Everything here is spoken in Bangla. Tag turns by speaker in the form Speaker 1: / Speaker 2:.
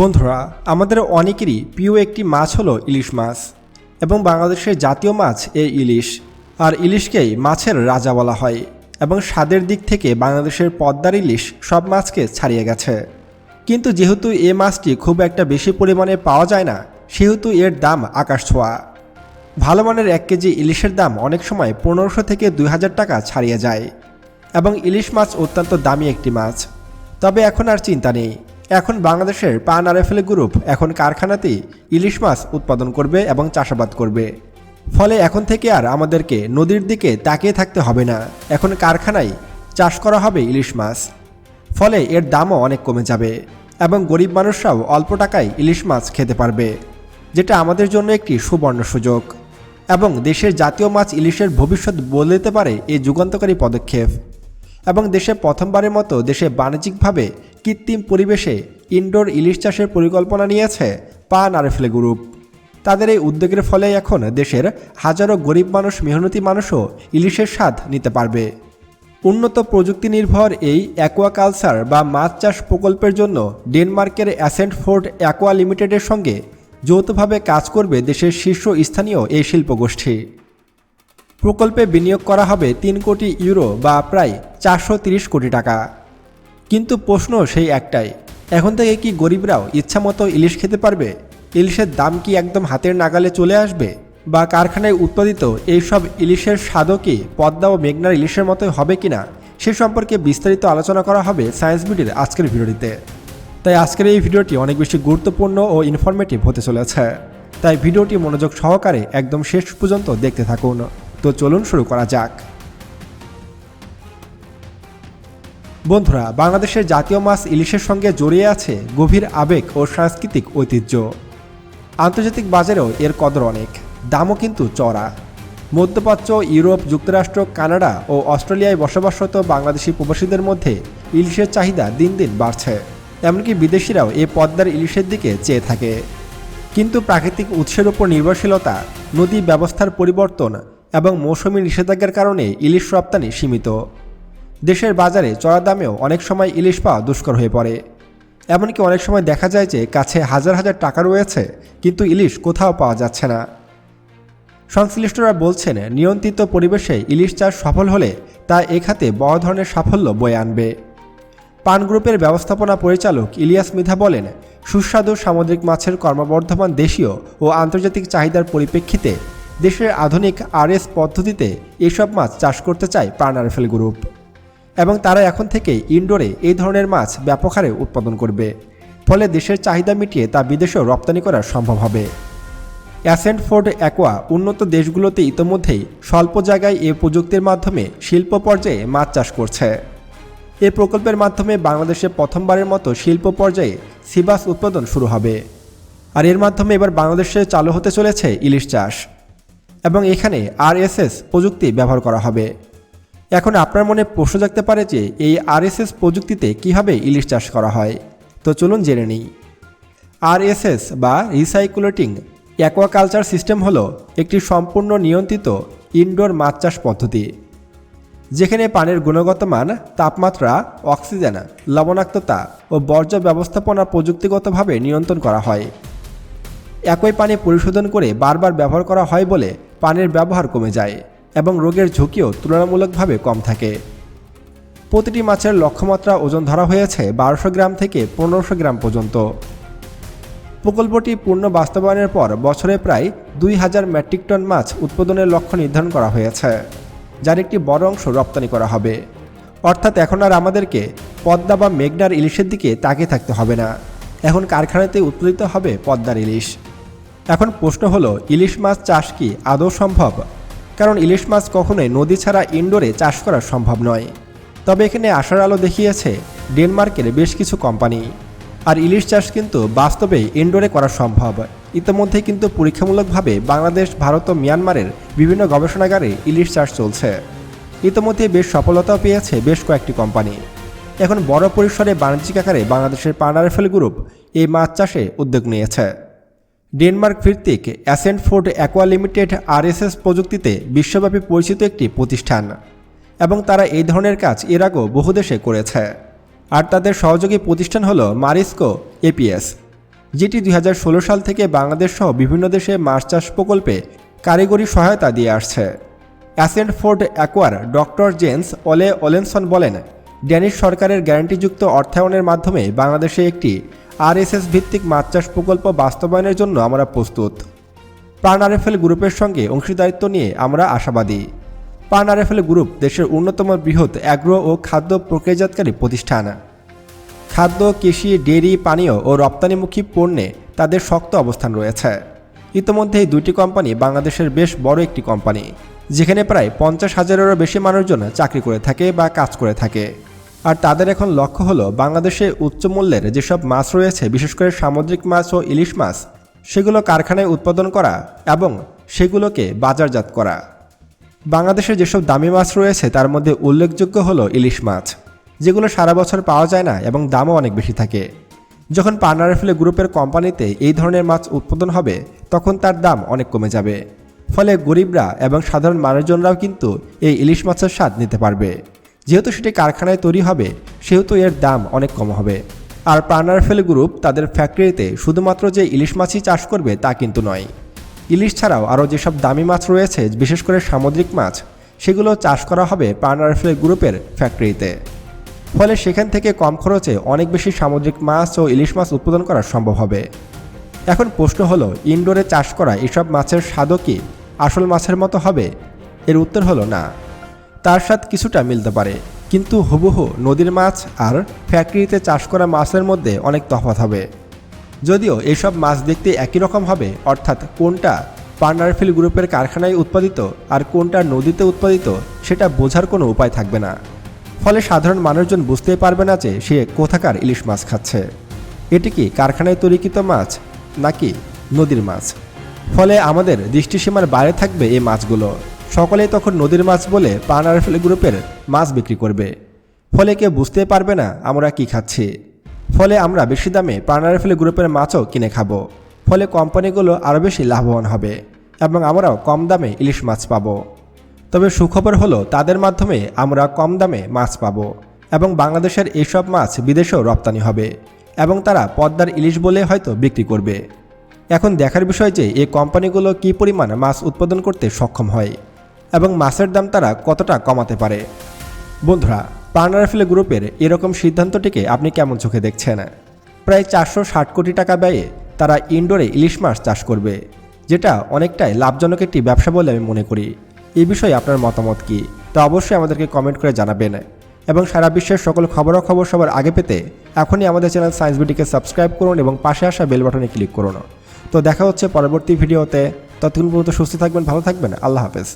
Speaker 1: বন্ধুরা, আমাদের অনেকেরই প্রিয় একটি মাছ হলো ইলিশ মাছ এবং বাংলাদেশের জাতীয় মাছ এই ইলিশ। আর ইলিশকেই মাছের রাজা বলা হয় এবং স্বাদের দিক থেকে বাংলাদেশের পদ্মার ইলিশ সব মাছকে ছাড়িয়ে গেছে। কিন্তু যেহেতু এ মাছটি খুব একটা বেশি পরিমাণে পাওয়া যায় না, সেহেতু এর দাম আকাশ ছোঁয়া। ভালো মানের এক কেজি ইলিশের দাম অনেক সময় পনেরোশো থেকে দুই হাজার টাকা ছাড়িয়ে যায় এবং ইলিশ মাছ অত্যন্ত দামি একটি মাছ। তবে এখন আর চিন্তা নেই। এখন বাংলাদেশের পান আরএফএল গ্রুপ এখন কারখানাতেই ইলিশ মাছ উৎপাদন করবে এবং চাষাবাদ করবে। ফলে এখন থেকে আর আমাদেরকে নদীর দিকে তাকিয়ে থাকতে হবে না। এখন কারখানায় চাষ করা হবে ইলিশ মাছ। ফলে এর দামও অনেক কমে যাবে এবং গরিব মানুষরাও অল্প টাকায় ইলিশ মাছ খেতে পারবে, যেটা আমাদের জন্য একটি সুবর্ণ সুযোগ। এবং দেশের জাতীয় মাছ ইলিশের ভবিষ্যৎ বলে দিতে পারে এই যুগান্তকারী পদক্ষেপ। এবং দেশে প্রথমবারের মতো দেশে বাণিজ্যিকভাবে কৃত্রিম পরিবেশে ইনডোর ইলিশ চাষের পরিকল্পনা নিয়েছে পান আরএফএল গ্রুপ। তাদের এই উদ্যোগের ফলে এখন দেশের হাজারো গরিব মানুষ, মেহনতি মানুষও ইলিশের স্বাদ নিতে পারবে। উন্নত প্রযুক্তি নির্ভর এই অ্যাকোয়াকালচার বা মাছ চাষ প্রকল্পের জন্য ডেনমার্কের অ্যাসেন্ট ফোর্ড অ্যাকোয়া লিমিটেডের সঙ্গে যৌথভাবে কাজ করবে দেশের শীর্ষ স্থানীয় এই শিল্পগোষ্ঠী। প্রকল্পে বিনিয়োগ করা হবে তিন কোটি ইউরো বা প্রায় চারশো কোটি টাকা। কিন্তু প্রশ্ন সেই একটাই, এখন থেকে কি গরিবরাও ইচ্ছামতো ইলিশ খেতে পারবে? ইলিশের দাম কি একদম হাতের নাগালে চলে আসবে? বা কারখানায় উৎপাদিত এইসব ইলিশের স্বাদও কি পদ্মা ও মেঘনার ইলিশের মতোই হবে কিনা? সে সম্পর্কে বিস্তারিত আলোচনা করা হবে সায়েন্স বিডির আজকের ভিডিওটিতে। তাই আজকের এই ভিডিওটি অনেক বেশি গুরুত্বপূর্ণ ও ইনফরমেটিভ হতে চলেছে। তাই ভিডিওটি মনোযোগ সহকারে একদম শেষ পর্যন্ত দেখতে থাকুন। তো চলুন শুরু করা যাক। বন্ধুরা, বাংলাদেশের জাতীয় মাছ ইলিশের সঙ্গে জড়িয়ে আছে গভীর আবেগ ও সাংস্কৃতিক ঐতিহ্য। আন্তর্জাতিক বাজারেও এর কদর অনেক, দামও কিন্তু চড়া মধ্যপ্রাচ্য, ইউরোপ, যুক্তরাষ্ট্র, কানাডা ও অস্ট্রেলিয়ায় বসবাসরত বাংলাদেশি প্রবাসীদের মধ্যে ইলিশের চাহিদা দিন দিন বাড়ছে। এমনকি বিদেশিরাও এ পদ্মার ইলিশের দিকে চেয়ে থাকে। কিন্তু প্রাকৃতিক উৎসের উপর নির্ভরশীলতা, নদী ব্যবস্থার পরিবর্তন এবং মৌসুমি নিষেধাজ্ঞার কারণে ইলিশ রপ্তানি সীমিত। দেশের বাজারে চড়া দামেও অনেক সময় ইলিশ পাওয়া দুষ্কর হয়ে পড়ে। এমনকি অনেক সময় দেখা যায় যে কাছে হাজার হাজার টাকা রয়েছে, কিন্তু ইলিশ কোথাও পাওয়া যাচ্ছে না। সংশ্লিষ্টরা বলছেন, নিয়ন্ত্রিত পরিবেশে ইলিশ চাষ সফল হলে তা এ খাতে বড় ধরনের সাফল্য বয়ে আনবে। পান গ্রুপের ব্যবস্থাপনা পরিচালক ইলিয়াস মিধা বলেন, সুস্বাদু সামুদ্রিক মাছের কর্মবর্ধমান দেশীয় ও আন্তর্জাতিক চাহিদার পরিপ্রেক্ষিতে দেশের আধুনিক আরএস পদ্ধতিতে এসব মাছ চাষ করতে চায় আরফেল গ্রুপ। এবং তারা এখন থেকে ইনডোরে এই ধরনের মাছ ব্যাপক হারে উৎপাদন করবে। ফলে দেশের চাহিদা মিটিয়ে তা বিদেশেও রপ্তানি করা সম্ভব হবে। অ্যাসেন্ট ফোর্ড অ্যাকোয়া উন্নত দেশগুলোতে ইতোমধ্যেই স্বল্প জায়গায় এ প্রযুক্তির মাধ্যমে শিল্প পর্যায়ে মাছ চাষ করছে। এ প্রকল্পের মাধ্যমে বাংলাদেশে প্রথমবারের মতো শিল্প পর্যায়ে সিবাস উৎপাদন শুরু হবে। আর এর মাধ্যমে এবার বাংলাদেশে চালু হতে চলেছে ইলিশ চাষ। এবং এখানে আরএসএস প্রযুক্তি ব্যবহার করা হবে। এখন আপনার মনে প্রশ্ন জাগতে পারে যে এই আরএসএস প্রযুক্তিতে কীভাবে ইলিশ চাষ করা হয়? তো চলুন জেনে নিই। আরএসএস বা রিসাইকুলেটিং অ্যাকোয়াকালচার সিস্টেম হলো একটি সম্পূর্ণ নিয়ন্ত্রিত ইনডোর মাছ চাষ পদ্ধতি, যেখানে পানির গুণগত মান, তাপমাত্রা, অক্সিজেন, লবণাক্ততা ও বর্জ্য ব্যবস্থাপনা প্রযুক্তিগতভাবে নিয়ন্ত্রণ করা হয়। একই পানি পরিশোধন করে বারবার ব্যবহার করা হয় বলে পানির ব্যবহার কমে যায়। এবং রোগের ঝুঁকিও তুলনামূলকভাবে কম থাকে। প্রতিটি মাছের লক্ষ্যমাত্রা ওজন ধরা হয়েছে বারোশো গ্রাম থেকে পনেরোশো গ্রাম পর্যন্ত। প্রকল্পটি পূর্ণ বাস্তবায়নের পর বছরে প্রায় দুই হাজার মেট্রিক টন মাছ উৎপাদনের লক্ষ্য নির্ধারণ করা হয়েছে, যার একটি বড় অংশ রপ্তানি করা হবে। অর্থাৎ এখন আর আমাদেরকে পদ্মা বা মেঘনার ইলিশের দিকে তাকিয়ে থাকতে হবে না। এখন কারখানাতে উৎপাদিত হবে পদ্মার ইলিশ। এখন প্রশ্ন হলো, ইলিশ মাছ চাষ কি আদৌ সম্ভব? কারণ ইলিশ মাছ কখনোই নদী ছাড়া ইনডোরে চাষ করা সম্ভব নয়। তবে এখানে আশার আলো দেখিয়েছে ডেনমার্কের বেশ কিছু কোম্পানি। আর ইলিশ চাষ কিন্তু বাস্তবে ইনডোরে করা সম্ভব। ইতিমধ্যে কিন্তু পরীক্ষামূলকভাবে বাংলাদেশ, ভারত ও মিয়ানমারের বিভিন্ন গবেষণাগারে ইলিশ চাষ চলছে। ইতিমধ্যে বেশ সফলতাও পেয়েছে বেশ কয়েকটি কোম্পানি। এখন বড় পরিসরে বাণিজ্যিক আকারে বাংলাদেশের পানারেফেল গ্রুপ এই মাছ চাষে উদ্যোগ নিয়েছে। ডেনমার্ক ভিত্তিক Assentoft Aqua Limited RSS প্রযুক্তিতে বিশ্বব্যাপী পরিচিত একটি প্রতিষ্ঠান। এবং তারা এই ধরনের কাজ এর আগেও বহু দেশে করেছে। আর তাদের সহযোগী প্রতিষ্ঠান হল মারিস্কো এপিএস, যেটি দুই হাজার ষোলো সাল থেকে বাংলাদেশ সহ বিভিন্ন দেশে মাছ চাষ প্রকল্পে কারিগরি সহায়তা দিয়ে আসছে। অ্যাসেন্ট ফোর্ড অ্যাকোয়ার ডক্টর জেন্স ওলে ওলেনসন বলেন, ড্যানিশ সরকারের গ্যারান্টিযুক্ত অর্থায়নের মাধ্যমে বাংলাদেশে একটি আরএসএস ভিত্তিক মাছ চাষ প্রকল্প বাস্তবায়নের জন্য আমরা প্রস্তুত। আরএফএল গ্রুপের সঙ্গে অংশীদারিত্ব নিয়ে আমরা আশাবাদী। আরএফএল গ্রুপ দেশের অন্যতম বৃহৎ অ্যাগ্রো ও খাদ্য প্রক্রিয়াজাতকারী প্রতিষ্ঠান। খাদ্য, কৃষি ডেয়ারি পানীয় ও রপ্তানিমুখী পণ্যে তাদের শক্ত অবস্থান রয়েছে। ইতোমধ্যে এই দুইটি কোম্পানি বাংলাদেশের বেশ বড় একটি কোম্পানি, যেখানে প্রায় পঞ্চাশ হাজারেরও বেশি মানুষজন চাকরি করে থাকে বা কাজ করে থাকে। আর তাদের এখন লক্ষ্য হলো বাংলাদেশে উচ্চ মূল্যের যেসব মাছ রয়েছে, বিশেষ করে সামুদ্রিক মাছ ও ইলিশ মাছ, সেগুলো কারখানায় উৎপাদন করা এবং সেগুলোকে বাজারজাত করা। বাংলাদেশে যেসব দামি মাছ রয়েছে, তার মধ্যে উল্লেখযোগ্য হলো ইলিশ মাছ, যেগুলো সারা বছর পাওয়া যায় না এবং দামও অনেক বেশি থাকে। যখন পার্নারেফেলে গ্রুপের কোম্পানিতে এই ধরনের মাছ উৎপাদন হবে, তখন তার দাম অনেক কমে যাবে। ফলে গরিবরা এবং সাধারণ মানুষজনরাও কিন্তু এই ইলিশ মাছের স্বাদ নিতে পারবে। যেহেতু সেটি কারখানায় তৈরি হবে, সেহেতু এর দাম অনেক কম হবে। আর পার্নারফেল গ্রুপ তাদের ফ্যাক্টরিতে শুধুমাত্র যে ইলিশ মাছই চাষ করবে তা কিন্তু নয়। ইলিশ ছাড়াও আরও যেসব দামি মাছ রয়েছে, বিশেষ করে সামুদ্রিক মাছ, সেগুলো চাষ করা হবে পার্নারফেল গ্রুপের ফ্যাক্টরিতে। ফলে সেখান থেকে কম খরচে অনেক বেশি সামুদ্রিক মাছ ও ইলিশ মাছ উৎপাদন করা সম্ভব হবে। এখন প্রশ্ন হলো, ইনডোরে চাষ করা এসব মাছের স্বাদও কি আসল মাছের মতো হবে? এর উত্তর হলো না। তার সাথে কিছুটা মিলতে পারে। কিন্তু হুবহু নদীর মাছ আর ফ্যাক্টরিতে চাষ করা মাছের মধ্যে অনেক তফাৎ হবে। যদিও এসব মাছ দেখতে একই রকম হবে, অর্থাৎ কোনটা পার্নারফিল গ্রুপের কারখানায় উৎপাদিত আর কোনটা নদীতে উৎপাদিত, সেটা বোঝার কোনো উপায় থাকবে না। ফলে সাধারণ মানুষজন বুঝতেই পারবে না যে সে কোথাকার ইলিশ মাছ খাচ্ছে। এটি কি কারখানায় তৈরিকৃত মাছ, নাকি নদীর মাছ? ফলে আমাদের দৃষ্টিসীমার বাইরে থাকবে এই মাছগুলো। সকলেই তখন নদীর মাছ বলে পার্নারফিল গ্রুপের মাছ বিক্রি করবে। ফলে কেউ বুঝতেই পারবে না আমরা কি খাচ্ছি। ফলে আমরা বেশি দামে পার্নারফিল গ্রুপের মাছও কিনে খাব। ফলে কোম্পানিগুলো আরও বেশি লাভবান হবে এবং আমরাও কম দামে ইলিশ মাছ পাবো। তবে সুখবর হলো তাদের মাধ্যমে আমরা কম দামে মাছ পাবো এবং বাংলাদেশের এইসব মাছ বিদেশেও রপ্তানি হবে এবং তারা পদ্মার ইলিশ বলে হয়তো বিক্রি করবে। এখন দেখার বিষয় যে এই কোম্পানিগুলো কী পরিমাণ মাছ উৎপাদন করতে সক্ষম হয়। এবং মাছের দাম তারা কতটা কমাতে পারে? বন্ধুরা পার্নারফিল গ্রুপের এরকম সিদ্ধান্তটিকে আপনি কেমন চোখে দেখছেন? প্রায় চারশো ষাট কোটি টাকা ব্যয়ে তারা ইনডোরে ইলিশ মাছ চাষ করবে, যেটা অনেকটাই লাভজনক একটি ব্যবসা বলে আমি মনে করি। এ বিষয়ে আপনার মতামত কি? তা অবশ্যই আমাদেরকে কমেন্ট করে জানাবেন। এবং সারা বিশ্বের সকল খবরাখবর সবার আগে পেতে এখনই আমাদের চ্যানেল সায়েন্স বিডিকে সাবস্ক্রাইব করুন এবং পাশে আসা বেল বাটনে ক্লিক করুন। তো দেখা হচ্ছে পরবর্তী ভিডিওতে। ততক্ষণ পর্যন্ত সুস্থ থাকবেন, ভালো থাকবেন। আল্লাহ হাফেজ।